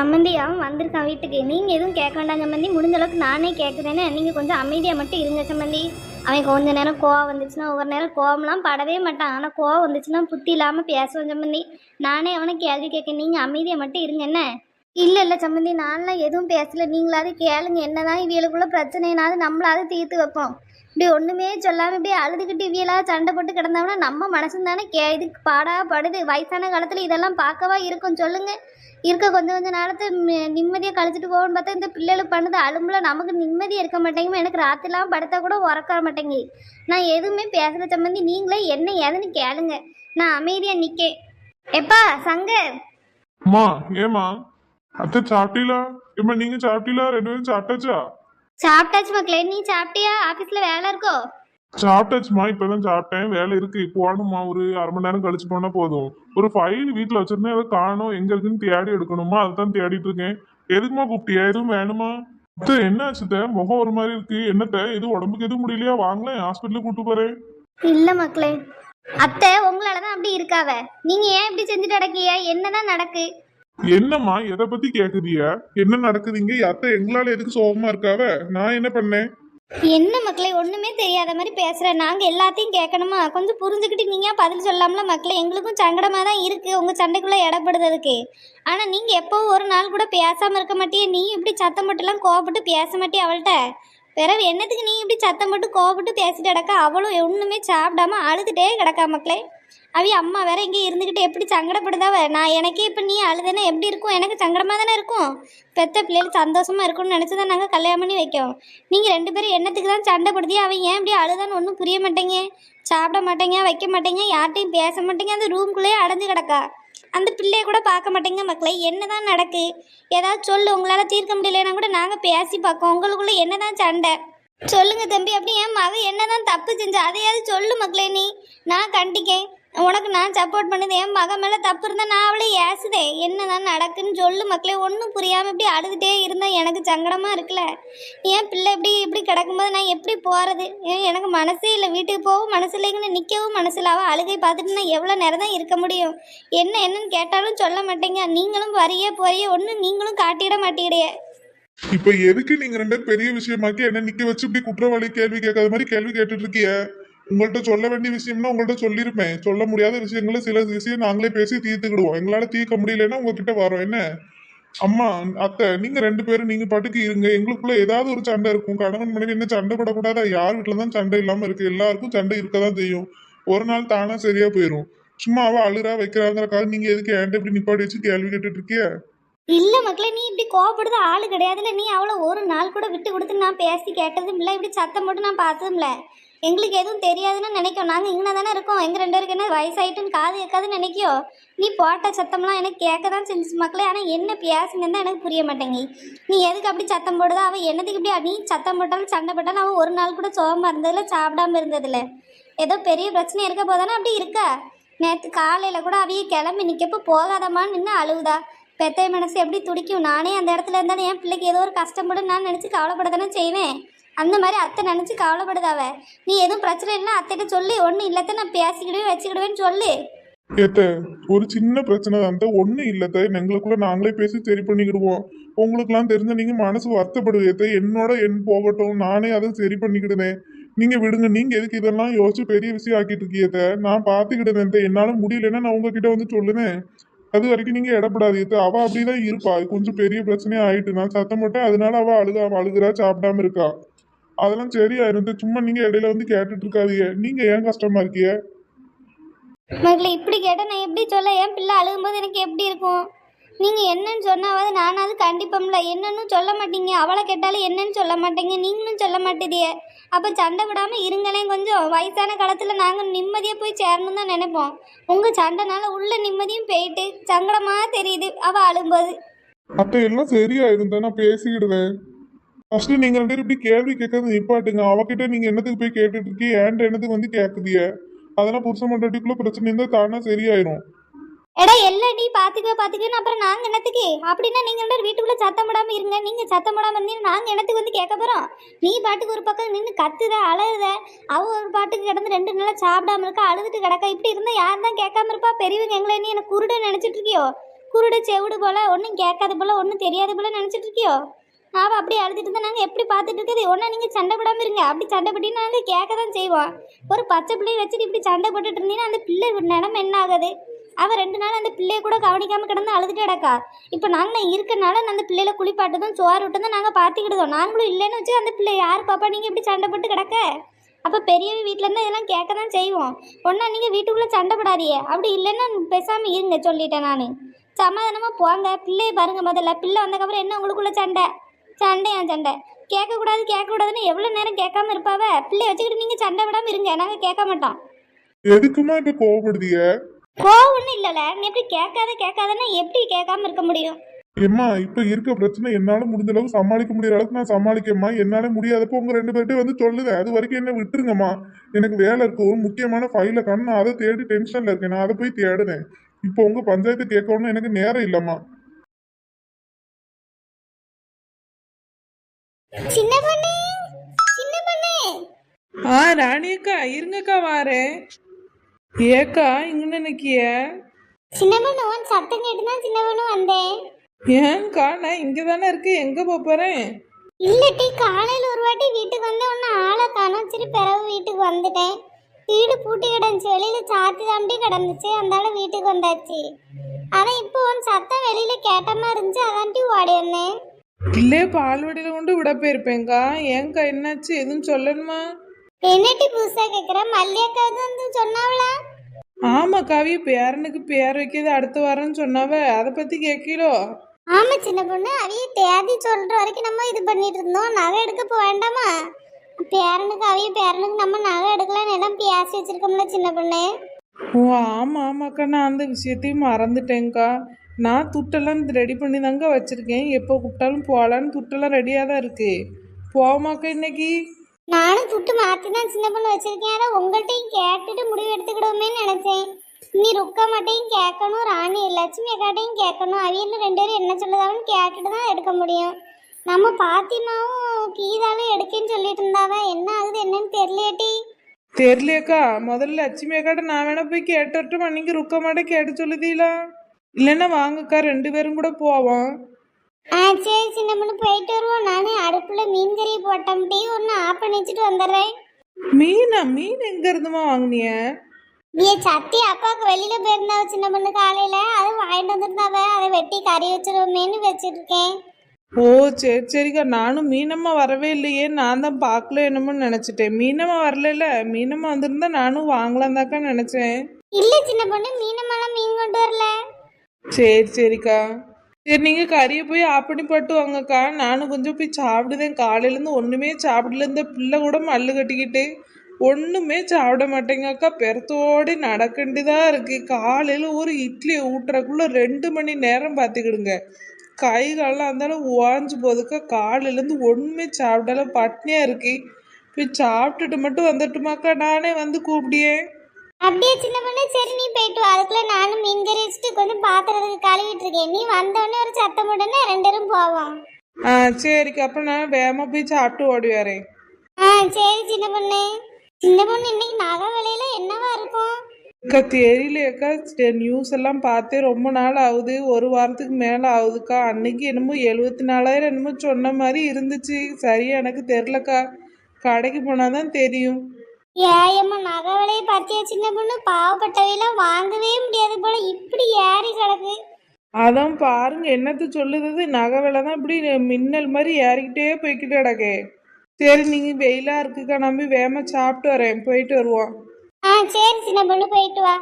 சம்மந்தி அவன் வந்திருக்கான் வீட்டுக்கு. நீங்கள் எதுவும் கேட்க வேண்டாம் சம்மந்தி. முடிஞ்ச அளவுக்கு நானே கேட்குறேன்னு நீங்கள் கொஞ்சம் அமைதியாக மட்டும் இருங்க சம்மந்தி. அவன் கொஞ்ச நேரம் கோவம் வந்துச்சுன்னா ஒவ்வொரு நேரம் கோவம்லாம் படவே மாட்டான். ஆனால் கோவம் வந்துச்சுன்னா புத்தி இல்லாமல் பேசுவேன் சம்மந்தி. நானே அவனை கேள்வி கேட்க நீங்கள் அமைதியாக மட்டும் இருங்க என்ன? இல்லை இல்லை சம்மந்தி நான்லாம் எதுவும் பேசலை. நீங்களாவது கேளுங்க. என்னதான் இவியலுக்குள்ள பிரச்சனைனாவது நம்மளாவது தீர்த்து வைப்போம். இப்படி ஒன்றுமே சொல்லாமல் இப்படி அழுதுகிட்டு இவியலாக சண்டை போட்டு கிடந்தோம்னா நம்ம மனசு தானே கே இதுக்கு பாடா படுது. வயசான காலத்தில் இதெல்லாம் பார்க்கவா இருக்கும்? சொல்லுங்கள் இருக்க கொஞ்சம் கொஞ்சம் நேரத்தை நிம்மதியாக கழிச்சிட்டு போகணும்னு பார்த்தா இந்த பிள்ளைகளுக்கு பண்ணுது. அலும்புல நமக்கு நிம்மதியாக இருக்க மாட்டேங்குது எனக்கு ராத்திரிலாம் படுத்தா கூட உறக்க வர மாட்டேங்குது. நான் எதுவுமே பேசுகிற சம்மந்தி நீங்களே என்ன ஏதுன்னு கேளுங்க. நான் அமைதியாக நிற்கேன் எப்பா சங்கர்? அம்மா ஏமா அத்தை சாப்பிட்டீங்களா? ஏம்மா நீங்க சாப்பிட்டீங்களா? ரெண்டு பேரும் சாப்பிட்டாச்சா? சாப்பிட்டாச்சு மக்களே. நீ சாப்பிட்டியா? ஆஃபீஸில் வேலை இருக்கோ? சாப்பிட்டாச்சுமா இப்பதான் சாப்பிட்டேன் வேலை இருக்கு போகணுமா ஒரு அரை மணி நேரம் கழிச்சு போனா போதும். ஒரு ஃபைல் வீட்டில் வச்சிருந்தேன் அதை காணும் எங்க இருக்குன்னு தேடி எடுக்கணுமா அதை தான் தேடிட்டு இருக்கேன். எதுக்குமா கூப்பிட்டியா எதுவும் வேணுமா? அத்தை என்ன ஆச்சுத்த முகம் ஒரு மாதிரி இருக்கு. என்னத்த எதுவும் உடம்புக்கு எதுவும் முடியலையா? வாங்களேன் ஹாஸ்பிட்டலுக்கு கூட்டு போறேன். இல்லை மக்களே. அத்தை உங்களால தான் அப்படி இருக்காவ. நீங்கள் ஏன் இப்படி செஞ்சுட்டு நடக்கிய என்னதான் நடக்கு? என்னம்மா எதை பத்தி கேக்குறிய என்ன நடக்குதுங்க அத்தை எங்களால எதுக்கு சோகமா இருக்காவ? நான் என்ன பண்ணேன்? என்ன மக்களே ஒண்ணுமே தெரியாத மாதிரி பேசுற நாங்க எல்லாத்தையும் கேட்கணுமா? கொஞ்சம் புரிஞ்சுக்கிட்டு நீங்க பதில் சொல்லாமல மக்களே எங்களுக்கும் சங்கடமா தான் இருக்கு. உங்க சண்டைக்குள்ள இடப்படுறதுக்கு. ஆனா நீங்க எப்போ ஒரு நாள் கூட பேசாம இருக்க மாட்டியே. நீ இப்படி சத்தம் போட்டுலாம் கோவப்பட்டு பேச மாட்டியே அவள்கிட்ட? பிறகு என்னத்துக்கு நீ இப்படி சத்தம் போட்டு கோவப்பட்டு பேசிட்டு கிடக்கா? அவளும் ஒண்ணுமே சாப்பிடாம அழுதுட்டே கிடக்கா மக்களே. அவி அம்மா வேற இங்கே இருந்துக்கிட்டு எப்படி சங்கடப்படுதாவ நான் எனக்கே இப்போ நீ அழுதுன்னா எப்படி இருக்கும்? எனக்கு சங்கடமாக தானே இருக்கும்? பெத்த பிள்ளைகள் சந்தோஷமாக இருக்கும்னு நினச்சி தான் நாங்கள் கல்யாணம் பண்ணி வைக்கோம். நீங்கள் ரெண்டு பேரும் என்னத்துக்கு தான் சண்டை அவன் ஏன் இப்படி அழுதான்னு ஒன்றும் புரிய மாட்டேங்க. சாப்பிட மாட்டேங்க வைக்க மாட்டேங்க யார்ட்டையும் பேச மாட்டேங்க அந்த ரூம்குள்ளேயே அடைஞ்சு கிடக்கா. அந்த பிள்ளைய கூட பார்க்க மாட்டேங்க மக்களே. என்னதான் நடக்கு? ஏதாவது சொல்லு உங்களால் தீர்க்க முடியலன்னா கூட நாங்கள் பேசி பார்க்கோம். உங்களுக்குள்ள என்னதான் சண்டை? சொல்லுங்க தம்பி அப்படி என் மக என்னதான் தப்பு செஞ்சா அதையாவது சொல்லு மக்களே நீ. நான் கண்டிக்கேன். உனக்கு நான் சப்போர்ட் பண்ணது என் மக மேலே தப்பு இருந்தால் நான் அவளே ஏசுதேன் என்னதான் நடக்குன்னு சொல்லு மக்களே. ஒன்றும் புரியாமல் இப்படி அழுதுகிட்டே இருந்தால் எனக்கு சங்கடமாக இருக்குல்ல? ஏன் பிள்ளை இப்படி இப்படி கிடக்கும்போது நான் எப்படி போகிறது ஏன் எனக்கு மனசே இல்லை. வீட்டுக்கு போகவும் மனசு இல்லைங்கன்னு நிற்கவும் மனசு இல்லை. அவள் அழுகை பார்த்துட்டு நான் எவ்வளோ நேரம் தான் இருக்க முடியும்? என்ன என்னன்னு கேட்டாலும் சொல்ல மாட்டேங்க. நீங்களும் வரையே போறியே. ஒன்றும் நீங்களும் காட்டிட மாட்டேங்கிறிய இப்ப எதுக்கு நீங்க ரெண்டு பெரிய விஷயமாக்கி என்ன நிக்க வச்சு இப்படி குற்றவாளி கேள்வி கேட்காத மாதிரி கேள்வி கேட்டுட்டு இருக்கிய? உங்கள்கிட்ட சொல்ல வேண்டிய விஷயம்னா உங்கள்கிட்ட சொல்லியிருப்பேன் சொல்ல முடியாத விஷயங்களை சில விஷயம் நாங்களே பேசி தீர்த்துக்கிடுவோம். எங்களால தீர்க்க முடியலன்னா உங்ககிட்ட வரோம். என்ன? அம்மா அத்தை நீங்க ரெண்டு பேரும் நீங்க பாட்டுக்கு இருங்க. எங்களுக்குள்ள ஏதாவது ஒரு சண்டை இருக்கும். கணவன் மனைவி என்ன சண்டை படக்கூடாதா யார் வீட்டுல தான் சண்டை இல்லாம இருக்கு. எல்லாருக்கும் சண்டை இருக்க தான் செய்யும். ஒரு நாள் தானா சரியா போயிடும் சும்மா அவ அழுறா வைக்கிறாங்கிறக்காக நீங்க எதுக்கு ஏன்ட்ட இப்படி நிப்பாடி வச்சு கேள்வி கேட்டுட்டு இருக்கிய? இல்லை மக்களே நீ இப்படி கோவப்படுறது ஆளு கிடையாதுல நீ அவளை ஒரு நாள் கூட விட்டு கொடுத்து நான் பேசி கேட்டதும் இல்லை. இப்படி சத்தம் போட்டு நான் பார்த்ததும் இல்லை. எங்களுக்கு எதுவும் தெரியாதுன்னு நினைக்கும். நாங்கள் இங்கே தானே இருக்கோம். எங்கள் ரெண்டு பேருக்கு என்ன வயசாயிட்டுன்னு காது கேட்காதுன்னு நினைக்கியோ? நீ போட்ட சத்தம்லாம் எனக்கு கேட்க தான் செஞ்சு மக்களே. ஆனால் என்ன பேசுங்கன்னு தான் எனக்கு புரிய மாட்டேங்கி நீ எதுக்கு அப்படி சத்தம் போடுதா? அவள் என்னத்துக்கு இப்படி நீ சத்தம் போட்டாலும் சண்டை போட்டாலும் அவள் ஒரு நாள் கூட சோகமாக இருந்ததில்ல சாப்பிடாம இருந்ததில்ல. ஏதோ பெரிய பிரச்சனை இருக்க போதானே அப்படி இருக்கா? நேற்று காலையில் கூட அவைய கிளம்பி நிற்கப்போ போகாதம்மான்னு நின்று அழுவுதா. பெத்தைய மனசு எப்படி துடிக்கும்? நானே அந்த இடத்துல இருந்தாலும் என் பிள்ளைக்கு ஏதோ ஒரு கஷ்டப்படும் நான் நினச்சி கவலைப்பட தானே செய்வேன். அந்த மாதிரி அத்தை நினச்சி கவலைப்படுதாவ நீ எதுவும் பிரச்சனை இல்லைன்னா அத்தைகிட்ட சொல்லி. ஒன்றும் இல்லத்த நான் பேசிக்கிடுவேன் வச்சுக்கிடுவேன்னு சொல்லு. ஏத்த ஒரு சின்ன பிரச்சனை தான் ஒன்றும் இல்லத்த. எங்களுக்குள்ள நாங்களே பேசி சரி பண்ணிக்கிடுவோம். உங்களுக்குலாம் தெரிஞ்ச நீங்க மனசு வருத்தப்படுவீத்த என்னோட என் போகட்டும். நானே அதை சரி பண்ணிக்கிடுவேன் நீங்க விடுங்க. நீங்க எதுக்கு இதெல்லாம் யோசிச்சு பெரிய விஷயம் ஆக்கிட்டு இருக்கீத்த நான் பார்த்துக்கிடுவேன் என்னால முடியலன்னா நான் உங்ககிட்ட வந்து சொல்லுவேன் அது வரைக்கும் நீங்க இடப்படாதீத்த அவ அப்படிதான் இருப்பா. கொஞ்சம் பெரிய பிரச்சனையா ஆயிட்டு நான் சத்தம் போட்டேன். அதனால அவ அழுகா அழுகுறா சாப்பிடாம இருக்கா. அதெல்லாம் சரியா இருந்து சும்மா நீங்க இடையில வந்து கேட்டுட்டு இருக்காதீங்க. நீங்க ஏன் கஷ்டமா இருக்கீங்க? மகளே இப்படி கேட்டால் நான் எப்படி சொல்ல? என் பிள்ளை அழுகும்போது எனக்கு எப்படி இருக்கும்? நீங்கள் என்னன்னு சொன்னாவது நானாவது கண்டிப்போம்ல. என்னன்னு சொல்ல மாட்டீங்க. அவளை கேட்டாலும் என்னன்னு சொல்ல மாட்டீங்க. நீங்களும் சொல்ல மாட்டேதியே அப்போ சண்டை விடாமல் இருங்களேன் கொஞ்சம். வயசான காலத்தில் நாங்கள் நிம்மதியாக போய் சேரணும் தான் நினைப்போம். உங்கள் சண்டைனால உள்ள நிம்மதியும் போயிட்டு சங்கடமாக தெரியுது. அவள் அழும்போது. அத்தை எல்லாம் சரியா இருந்தா நான் பேசிக்கிடுவேன். ஃபர்ஸ்ட் நீங்க ரெண்டு பேரும் இப்படி கேள்வி கேட்கறது நிப்பாட்டுங்க. அவகிட்ட நீங்க என்னத்துக்கு போய் கேட்டுட்டு இருக்கீங்க? ஏன்ட்ட என்னத்துக்கு வந்து கேக்குதிய அதெல்லாம் புருஷன் மண்டாட்டிக்குள்ள பிரச்சனை இருந்தா தானா சரியாயிரும். எடா எல்லாடி பார்த்துக்க பார்த்துக்கன்னு அப்புறம் நாங்கள் என்னத்துக்கு? அப்படின்னா நீங்க ரெண்டு வீட்டுக்குள்ள வீட்டுக்குள்ளே சத்தம் போடாமல் இருங்க. நீங்கள் சத்தம் போடாமல் இருந்தீங்கன்னா நாங்கள் என்னத்துக்கு வந்து கேட்க போகிறோம் நீ பாட்டுக்கு ஒரு பக்கம் நின்று கத்துத அழகுத அவ ஒரு பாட்டுக்கு கிடந்து ரெண்டு நாளாக சாப்பிடாம இருக்கா அழுதுட்டு கிடக்கா. இப்படி இருந்தால் யார் தான் கேட்காம இருப்பா? பெரியவங்க எங்களை நீ எனக்கு குருட நினச்சிட்டு இருக்கியோ? குருட செவிடு போல ஒன்றும் கேட்காத போல ஒன்றும் தெரியாத போல நினச்சிட்டு இருக்கியோ? அவள் அப்படி அழுதுட்டு இருந்தா நாங்கள் எப்படி பார்த்துட்டு இருக்குது ஒன்றா நீங்கள் சண்டை போடாமல் இருங்க. அப்படி சண்டை போட்டினாலே நாங்கள் கேட்க தான் செய்வோம். ஒரு பச்சை பிள்ளையை வச்சுட்டு இப்படி சண்டை போட்டுட்டு இருந்தீங்கன்னா அந்த பிள்ளை நிலம என்ன ஆகுது? அவள் ரெண்டு நாள் அந்த பிள்ளையை கூட கவனிக்காமல் கிடந்து அழுதுட்டு கிடக்கா. இப்போ நாங்கள் இருக்கனால அந்த பிள்ளையில குளிப்பாட்டதும் சோறு விட்டதும் நாங்கள் பார்த்துக்கிடுதோம். நாங்களும் இல்லைன்னு வச்சு அந்த பிள்ளை யார் பாப்பா? நீங்கள் இப்படி சண்டை போட்டு கிடக்க? அப்போ பெரியவங்க வீட்டில் இருந்தால் இதெல்லாம் கேட்க தான் செய்வோம். ஒன்றா நீங்கள் வீட்டுக்குள்ளே சண்டை போடாதியே அப்படி இல்லைன்னா பேசாமல் இருங்க சொல்லிட்டேன் நான். சமாதானமாக போங்க. பிள்ளையை பாருங்க முதல்ல. பிள்ளை வந்தக்கப்புறம் என்ன உங்களுக்குள்ளே சண்டை? சண்டையா சண்டை? கேட்கக்கூடாது கேட்கக்கூடாதுன்னு எவ்வளோ நேரம் கேட்காம இருப்பாவ? பிள்ளைய வச்சுக்கிட்டு நீங்கள் சண்டை விடாமல் இருங்க. நாங்கள் கேட்க மாட்டோம். எதுக்குமா இப்ப கோவப்படுதிய கோவம் ஒன்றும் இல்லைல்ல. நீ எப்படி கேட்காத கேட்காதன்னா எப்படி கேட்காம இருக்க முடியும்? ஏம்மா இப்ப இருக்க பிரச்சனை என்னால முடிஞ்ச அளவுக்கு சமாளிக்க முடியற அளவுக்கு நான் சமாளிக்கம்மா. என்னால முடியாதப்போ உங்க ரெண்டு பேர்கிட்ட வந்து சொல்லுது அது வரைக்கும் என்ன விட்டுருங்கம்மா. எனக்கு வேலை இருக்கு. ஒரு முக்கியமான ஃபைலை காணும். நான் அதை தேடி டென்ஷன்ல இருக்கேன். நான் அதை போய் தேடுனேன். இப்போ உங்க பஞ்சாயத்து கேட்கணும்னு எனக்கு நேரம் இல்லம்மா. சின்ன பொண்ணு சின்ன பொண்ணு. ஆ ராணியக்கா இருங்கக்கா வாரேன். ஏக்கா இங்க நினைக்கிய சின்ன பொண்ணு உன் சத்தம் கேட்டு தான் சின்ன பொண்ணு வந்தேன். ஏன்க்கா நான் இங்க தானே இருக்கு எங்க போப் போறேன்? இல்லட்டி காலையில் ஒரு வாட்டி வீட்டுக்கு வந்து ஒன்று ஆளை காணோம் சரி பிறகு வீட்டுக்கு வந்துட்டேன். வீடு பூட்டி கிடந்துச்சு. வெளியில் சாத்தி தாண்டி கிடந்துச்சு. அந்தால வீட்டுக்கு வந்தாச்சு. ஆனால் இப்போ உன் சத்தம் வெளியில் கேட்ட மாதிரி இருந்துச்சு. அதான்ட்டி ஓடி வந்தேன். இல்லே பால்வடியில கொண்டு விட போயிருப்பேன்க்கா. ஏன்க்கா என்னாச்சு? எதுவும் சொல்லணுமா? என்னட்டி புதுசாக கேட்குற மல்லியக்காவுக்கு வந்து சொன்னாவளா? ஆமா கவி பேரனுக்கு பேர் வைக்கிறது அடுத்த வாரம்னு சொன்னாவ? அதை பத்தி கேட்கலோ? ஆமா சின்ன பொண்ணு. அவைய தேதி சொல்ற வரைக்கும் நம்ம இது பண்ணிட்டு இருந்தோம். நகை எடுக்க போக வேண்டாமா? பேரனுக்கு அவைய பேரனுக்கு நம்ம நகை எடுக்கலாம்னு எல்லாம் பேசி வச்சிருக்கோம்ல சின்ன பொண்ணு. ஓ ஆமா ஆமாக்கா. நான் அந்த விஷயத்தையும் மறந்துட்டேன்க்கா. நான் துட்டெல்லாம் ரெடி பண்ணி தாங்க வச்சிருக்கேன். எப்போ கூப்பிட்டாலும் போகலான்னு துட்டெல்லாம் ரெடியாக தான் இருக்கு. போமாக்கா இன்னைக்கு? நானும் துட்டு மாத்தி தான் சின்ன பொண்ணு வச்சிருக்கேன். அதை உங்கள்கிட்டயும் கேட்டுட்டு முடிவு எடுத்துக்கிடுவோமேன்னு நினைச்சேன். நீ ருக்கா மாட்டையும் கேட்கணும் ராணி லட்சுமி அக்காட்டையும் கேட்கணும். அவியல் ரெண்டு பேரும் என்ன சொல்லுதாவன்னு கேட்டுட்டு தான் எடுக்க முடியும். நம்ம பாத்திமாவும் கீதாவும் எடுக்கேன்னு சொல்லிட்டு இருந்தாவ? என்ன ஆகுது என்னன்னு தெரியலையேட்டி தெரியலையக்கா. முதல்ல லட்சுமி அக்காட்ட நான் வேணா போய் கேட்டுட்டு நீங்க ருக்க மாட்டே கேட்டு சொல்லுதீங்களா இல்லைன்னா வாங்கக்கா ரெண்டு பேரும் கூட போவோம். ஆ சரி சின்ன பொண்ணு போயிட்டு வருவோம். நானே அடுப்புல மீன் கறி போட்டோம்டி ஒன்று ஆஃப் பண்ணி வச்சுட்டு வந்துடுறேன். மீனா? மீன் எங்க இருந்துமா வாங்குனிய? ஏ சத்தி அப்பாவுக்கு வெளியில போயிருந்தாவ சின்ன பொண்ணு காலையில. அதை வாங்கிட்டு வந்திருந்தாவ அதை வெட்டி கறி வச்சிருவோமேன்னு வச்சிருக்கேன். ஓ சரி சரிக்கா. நானும் மீனம்மா வரவே இல்லையே. நான் தான் பார்க்கல என்னமோ நினச்சிட்டேன். மீனம்மா வரல மீனம்மா வந்திருந்தா நானும் வாங்கலாம் தாக்கா நினச்சேன். இல்ல சின்ன பொண்ணு மீனமெல்லாம் மீன் கொண்டு வரல. சரி சரிக்கா. சரி நீங்கள் கறியை போய் ஆப்பணி பட்டு வாங்கக்கா. நானும் கொஞ்சம் போய் சாப்பிடுதேன். காலையிலேருந்து ஒன்றுமே சாப்பிடல. இந்த பிள்ளை கூட மல்லு கட்டிக்கிட்டு ஒன்றுமே சாப்பிட மாட்டேங்கக்கா. பெருத்தோடி நடக்கண்டிதான் இருக்கு. காலையில் ஒரு இட்லியை ஊட்டுறக்குள்ள ரெண்டு மணி நேரம் பார்த்துக்கிடுங்க. கை காலெல்லாம் இருந்தாலும் ஓஞ்சு போதுக்கா காலையிலேருந்து ஒன்றுமே சாப்பிடல. பட்னியாக இருக்கு. போய் சாப்பிட்டுட்டு மட்டும் வந்துட்டுமாக்கா. நானே வந்து கூப்பிடியேன். அப்படியே சின்ன பொண்ணு சரி நீ போயிட்டு வா. அதுக்குள்ள நானும் மீன் கறி வச்சுட்டு கொஞ்சம் பாத்திரத்துக்கு கழுவிட்டு இருக்கேன். நீ வந்தோடனே ஒரு சத்தம் உடனே ரெண்டு பேரும் போவோம். ஆ சரிக்கா. அப்போ நான் வேகமாக போய் சாப்பிட்டு ஓடி வரேன். ஆ சரி சின்ன பொண்ணு. சின்ன பொண்ணு இன்னைக்கு நகை விலையில என்னவா இருக்கும்? அக்கா தெரியலையக்கா நியூஸ் எல்லாம் பார்த்தே ரொம்ப நாள் ஆகுது. ஒரு வாரத்துக்கு மேலே ஆகுதுக்கா. அன்னைக்கு என்னமோ எழுபத்தி நாலாயிரம் என்னமோ சொன்ன மாதிரி இருந்துச்சு. சரியா எனக்கு தெரிலக்கா கடைக்கு போனால் தான் தெரியும். ஏயம்மா நகை விலையை பார்த்தியா சின்ன பொண்ணு பாவப்பட்டவையெல்லாம் வாங்கவே முடியாது போல. இப்படி ஏறி கிடக்கு. அதான் பாருங்க என்னத்த சொல்லுது? நகை விலை தான் இப்படி மின்னல் மாதிரி ஏறிக்கிட்டே போய்கிட்டு கிடக்கே. சரி நீங்கள் வெயிலாக இருக்குக்கா நம்பி வேகமாக சாப்பிட்டு வரேன். போயிட்டு வருவோம். ஆ சரி சின்ன பொண்ணு போயிட்டு வா.